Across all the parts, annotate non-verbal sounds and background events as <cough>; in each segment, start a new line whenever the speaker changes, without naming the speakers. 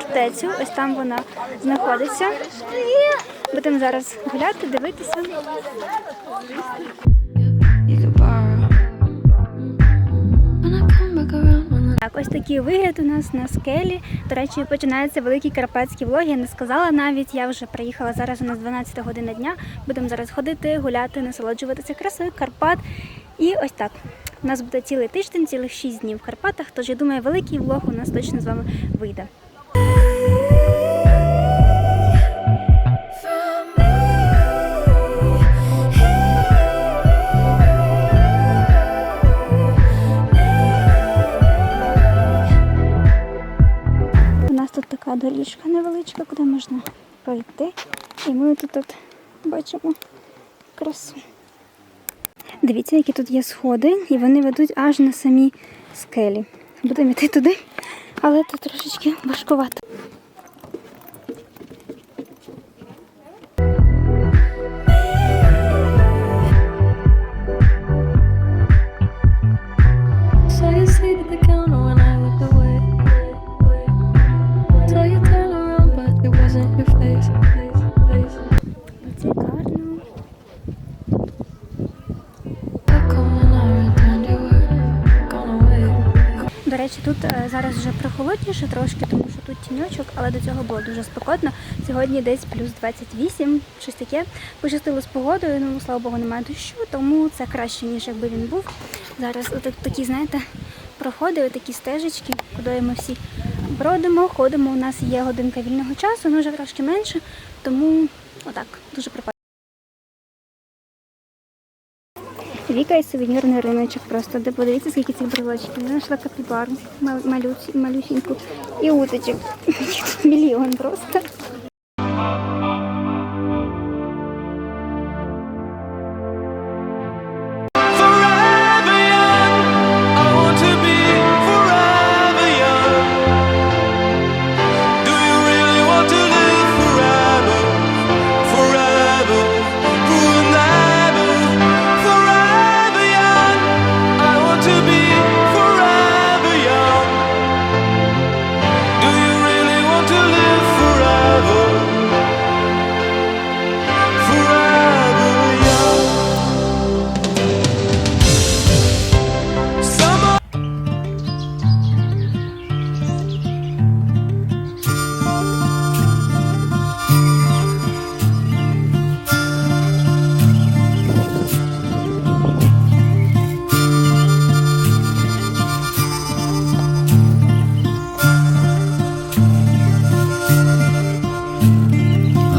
фортецю. Ось там вона знаходиться. Будемо зараз гуляти, дивитися. Так, ось такий вигляд у нас на скелі. До речі, починаються великі карпатські влоги. Я не сказала навіть. Я вже приїхала зараз. У нас 12 година дня. Будемо зараз ходити, гуляти, насолоджуватися красою Карпат. І ось так. У нас буде цілий тиждень, цілих 6 днів в Карпатах. Тож я думаю, великий влог у нас точно з вами вийде. Доріжка невеличка, куди можна пройти. І ми тут, от бачимо красу. Дивіться, які тут є сходи, і вони ведуть аж на самі скелі. Будемо йти туди, але це трошечки важкувато. Тут е, зараз вже прохолодніше трошки, тому що тут тіньочок, але до цього було дуже спекотно. Сьогодні десь плюс 28, щось таке. Пощастило з погодою, ну слава Богу, немає дощу, тому це краще, ніж якби він був. Зараз отак такі, знаєте, проходи, такі стежечки, куди ми всі бродимо, ходимо. У нас є годинка вільного часу, ну вже трошки менше, тому отак, дуже прикольно. Віка і сувенірний риночок просто, де подивіться, скільки цих брелочків. Я знайшла капібару мал- малюсіньку і уточок. <laughs> Мільйон просто.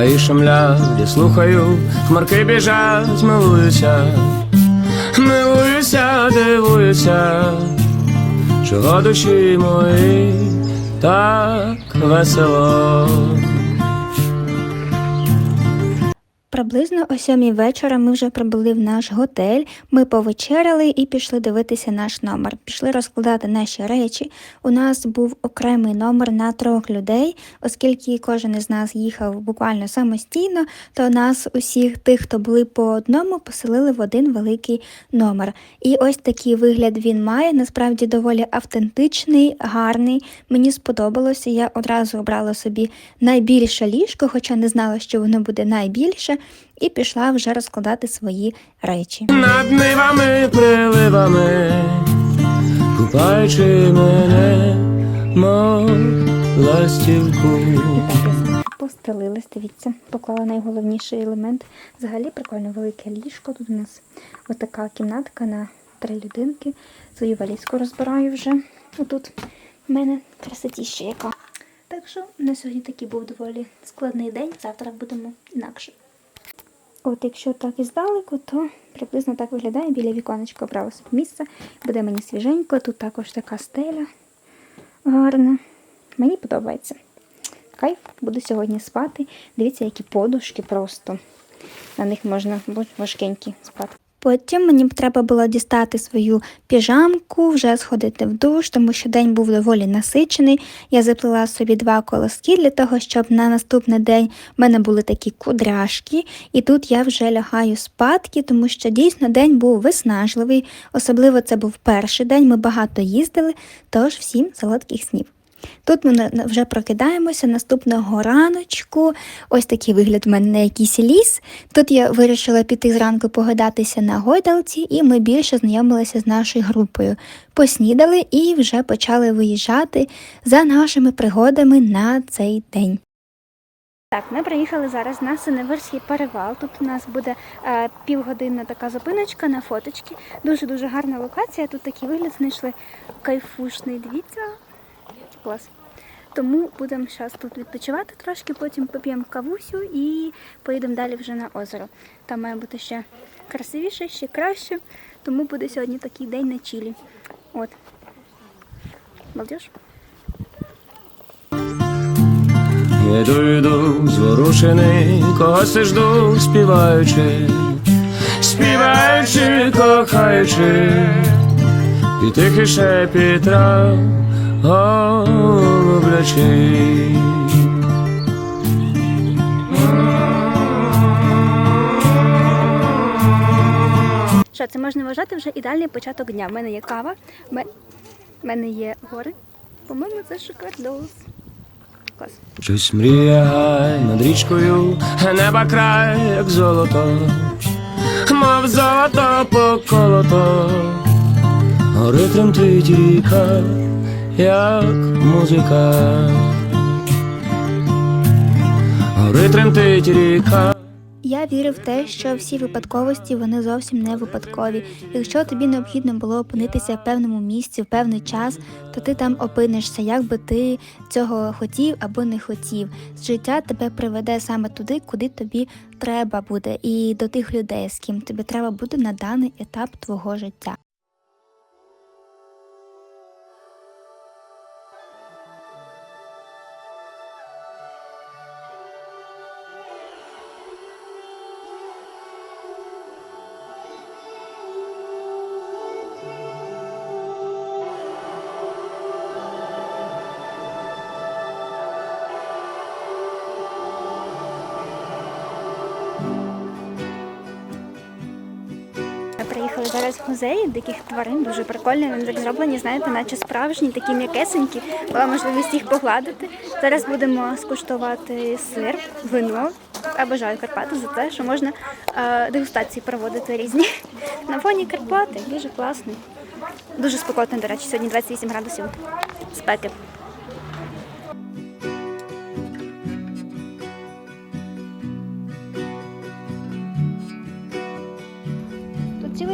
Гаї шумлять, я слухаю, хмарки біжать, милуюся, милуюся, дивуюся, чого душі мої так весело.
Приблизно о сьомій вечора ми вже прибули в наш готель. Ми повечеряли і пішли дивитися наш номер. Пішли розкладати наші речі. У нас був окремий номер на трьох людей, оскільки кожен із нас їхав буквально самостійно, то нас усіх тих, хто були по одному, поселили в один великий номер. І ось такий вигляд він має. Насправді доволі автентичний, гарний. Мені сподобалося. Я одразу обрала собі найбільше ліжко, хоча не знала, що воно буде найбільше, і пішла вже розкладати свої речі.
Над нивами, приливами, купаючи мене, мов ластівку.
І постелилась, дивіться, поклала найголовніший елемент. Взагалі прикольно велике ліжко. Тут у нас ось така кімнатка на три людинки. Свою валізку розбираю вже. Отут в мене красотіща яка. Так що на сьогодні такий був доволі складний день. Завтра будемо інакше. От якщо так і здалеку, то приблизно так виглядає біля віконечка обрала собі місце. Буде мені свіженько. Тут також така стеля гарна. Мені подобається. Кайф, буду сьогодні спати. Дивіться, які подушки просто. На них можна важкенькі спати. Потім мені треба було дістати свою піжамку, вже сходити в душ, тому що день був доволі насичений. Я заплела собі два колоски для того, щоб на наступний день в мене були такі кудряшки, і тут я вже лягаю спадки, тому що дійсно день був виснажливий. Особливо це був перший день. Ми багато їздили, тож всім солодких снів. Тут ми вже прокидаємося наступного раночку. Ось такий вигляд в мене на якийсь ліс. Тут я вирішила піти зранку погадатися на гойдалці, і ми більше знайомилися з нашою групою. Поснідали і вже почали виїжджати за нашими пригодами на цей день. Так, ми приїхали зараз на Синеверський перевал. Тут у нас буде е, півгодинна така зупиночка на фоточки. Дуже дуже гарна локація. Тут такий вигляд знайшли кайфушний. Дивіться, клас. Тому будемо зараз тут відпочивати трошки, потім поп'ємо кавусю і поїдемо далі вже на озеро. Там має бути ще красивіше, ще краще. Тому буде сьогодні такий день на чилі. От. Балдеж?
Іду, йду, зворушений, когось жду, співаючи, співаючи, кохаючи, і тихий шепіт трав, голублячий.
Що це можна вважати вже ідеальний початок дня. У мене є кава, в ме- мене є гори. По-моєму, це шокардос. Клас.
Щось мріє гай над річкою, неба край, як золото, мов золото поколото, гори тремтить ріка, як музика. Гори ріка.
Я вірю в те, що всі випадковості вони зовсім не випадкові. Якщо тобі необхідно було опинитися в певному місці в певний час, то ти там опинишся, як би ти цього хотів або не хотів. Життя тебе приведе саме туди, куди тобі треба буде, і до тих людей, з ким тобі треба буде на даний етап твого життя. Зараз в музей диких тварин, дуже прикольно. Вони так зроблені, знаєте, наче справжні, такі м'якесенькі. Була можливість їх погладити. Зараз будемо скуштувати сир, вино. Я бажаю Карпати за те, що можна е, дегустації проводити різні. На фоні Карпати дуже класний. Дуже спекотно, до речі, сьогодні 28 градусів спеки.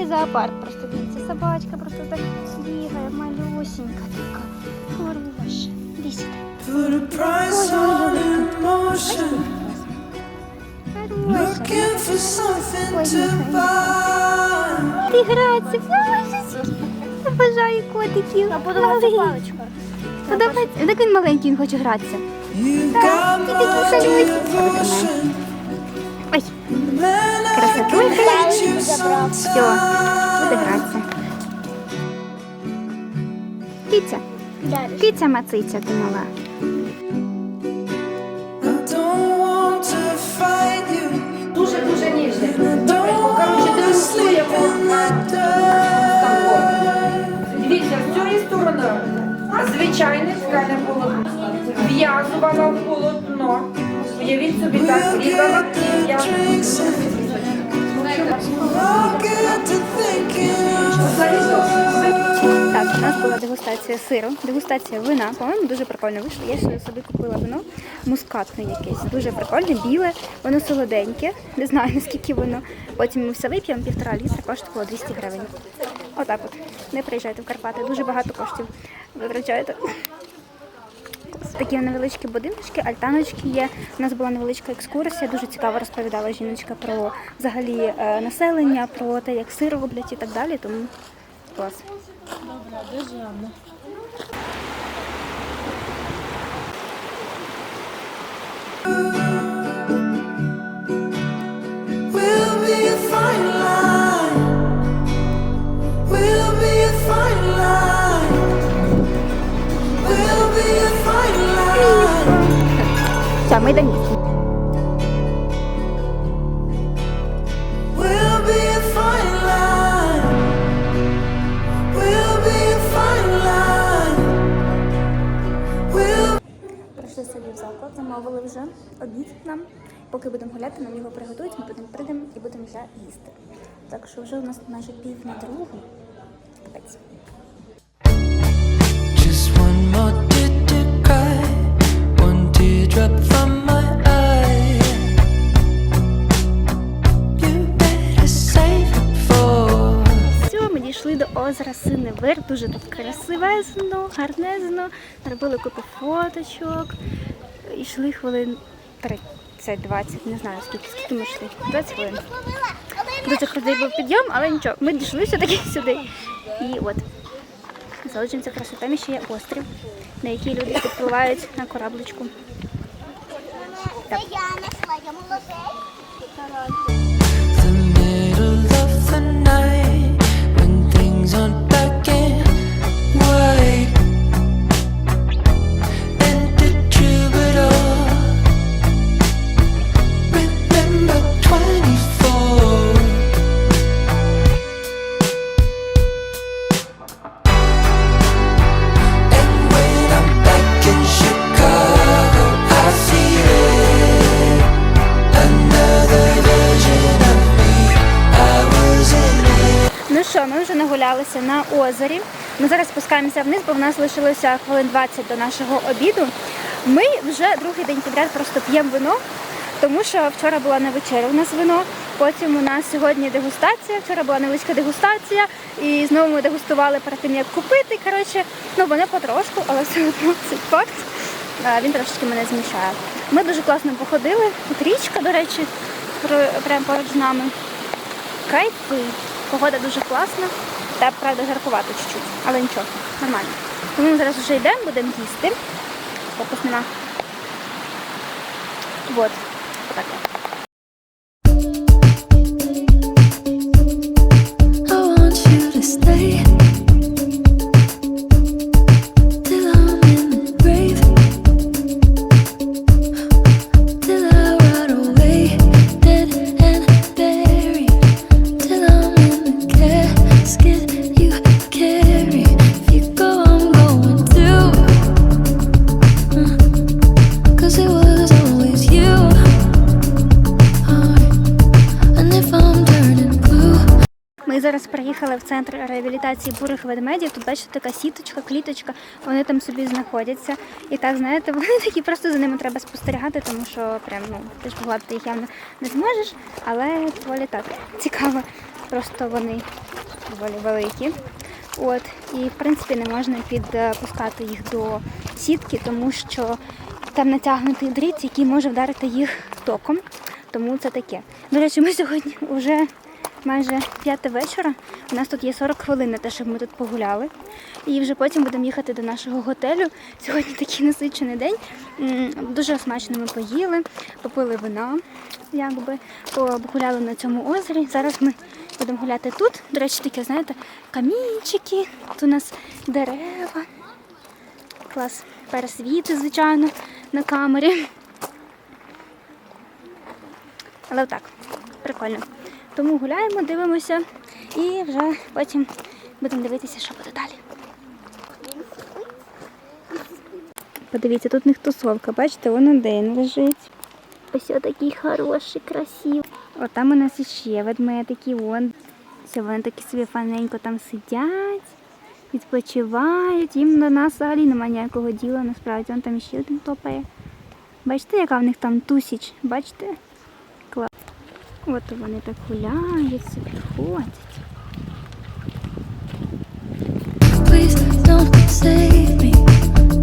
Цілий зоопарк просто дивіться. Собачка просто так бігає, малюсенька така. Хороша. Хороша.
Looking for something to buy.
Боже, Обожаю котиків. А подобається паличка. Подобається. Так він маленький, він хоче гратися.
Got
ти
my devotion.
Ой, Все, буде гратися. Киця. Киця мациця ти мала.
I don't want to fight you.
Дуже дуже ніжний.
I don't want to sleep in the dark.
Дивіться, з цієї сторони звичайне ткане полотно. В'язувано полотно. Уявіть собі так, різала і в'язувала.
Так, у нас була дегустація сиру, дегустація вина. По-моєму, дуже прикольно вийшло. Я ще собі купила вино мускатне якесь. Дуже прикольне, біле, воно солоденьке. Не знаю <laughs> наскільки воно. Потім ми все вип'ємо, півтора літра коштувало 200 гривень. Отак от. Не приїжджайте в Карпати, дуже багато коштів витрачаєте. Такі невеличкі будиночки, альтаночки є. У нас була невеличка екскурсія, дуже цікаво розповідала жіночка про взагалі е, населення, про те, як сир роблять і так далі. Тому клас.
Добре, дуже гарно. Thank line майданізм.
Прийшли собі в заклад, замовили вже обід нам. Поки будемо гуляти, нам його приготують, ми потім прийдемо і будемо вже їсти. Так що вже у нас майже пів на другу. Озера Синевир. Дуже тут красивезно, гарнезно. Робили купу фоточок. Йшли хвилин 30-20, не знаю скільки, скільки ми йшли. 20 хвилин. Дуже крутий був підйом, але нічого, ми дійшли все-таки сюди. І от. Залишимося красотами ще є острів, на який люди підпливають на корабличку.
The middle of the night
нагулялися на озері. Ми зараз спускаємося вниз, бо в нас лишилося хвилин 20 до нашого обіду. Ми вже другий день підряд просто п'ємо вино, тому що вчора була на вечеря у нас вино. Потім у нас сьогодні дегустація. Вчора була невеличка дегустація, і знову ми дегустували перед тим, як купити. Коротше, ну вони потрошку, але все одно це факт. Він трошечки мене змішає. Ми дуже класно походили. Тут річка, до речі, прямо поруч з нами. Кайфи. Погода дуже класна. Та правда жаркувато чуть-чуть, але нічого, нормально. Тому ми зараз вже йдемо, будемо їсти. Фокус нема. Вот. Отак. В центр реабілітації бурих ведмедів. Тут бачите така сіточка, кліточка, вони там собі знаходяться. І так, знаєте, <laughs> вони такі просто за ними треба спостерігати, тому що прям ну ти ж погладити їх явно не зможеш, але доволі так цікаво. Просто вони доволі великі. От, і в принципі не можна підпускати їх до сітки, тому що там натягнутий дріт, який може вдарити їх током. Тому це таке. До речі, ми сьогодні вже майже п'яте вечора. У нас тут є 40 хвилин на те, щоб ми тут погуляли. І вже потім будемо їхати до нашого готелю. Сьогодні такий насичений день. Дуже смачно ми поїли, попили вина, якби погуляли на цьому озері. Зараз ми будемо гуляти тут. До речі, таке, знаєте, камінчики, тут у нас дерева. Клас. Пересвіти, звичайно, на камері. Але так, прикольно. Тому гуляємо, дивимося і вже потім будемо дивитися, що буде далі. Подивіться, тут в них тусовка, бачите, вон один лежить. Ось такий хороший, красивий. От там у нас іще ведмедики, вон. Все, вони такі собі фаненько там сидять, відпочивають. Їм до нас взагалі немає ніякого діла, насправді. Вон там ще один топає. Бачите, яка в них там тусіч? Бачите? Клас. От вони так гуляють, собі ходять.
Please don't save me.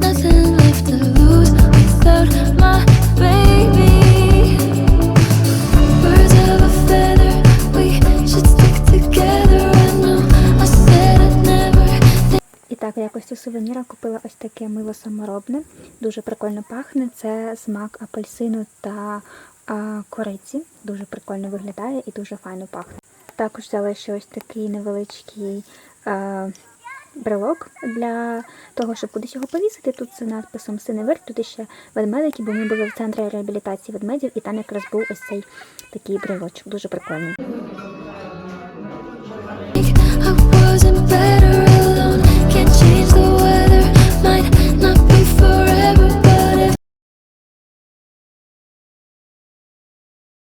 Nothing left to lose without my baby. Birds of a feather, we should stick together. I know I said I'd never.
І так, в якості сувеніра купила ось таке мило саморобне. Дуже прикольно пахне. Це смак апельсину та кориці. Дуже прикольно виглядає і дуже файно пахне. Також взяла ще ось такий невеличкий брелок для того, щоб кудись його повісити. Тут з надписом Синевир, тут ще ведмедики, бо ми були в центрі реабілітації ведмедів, і там якраз був ось цей такий брелочок. Дуже прикольний.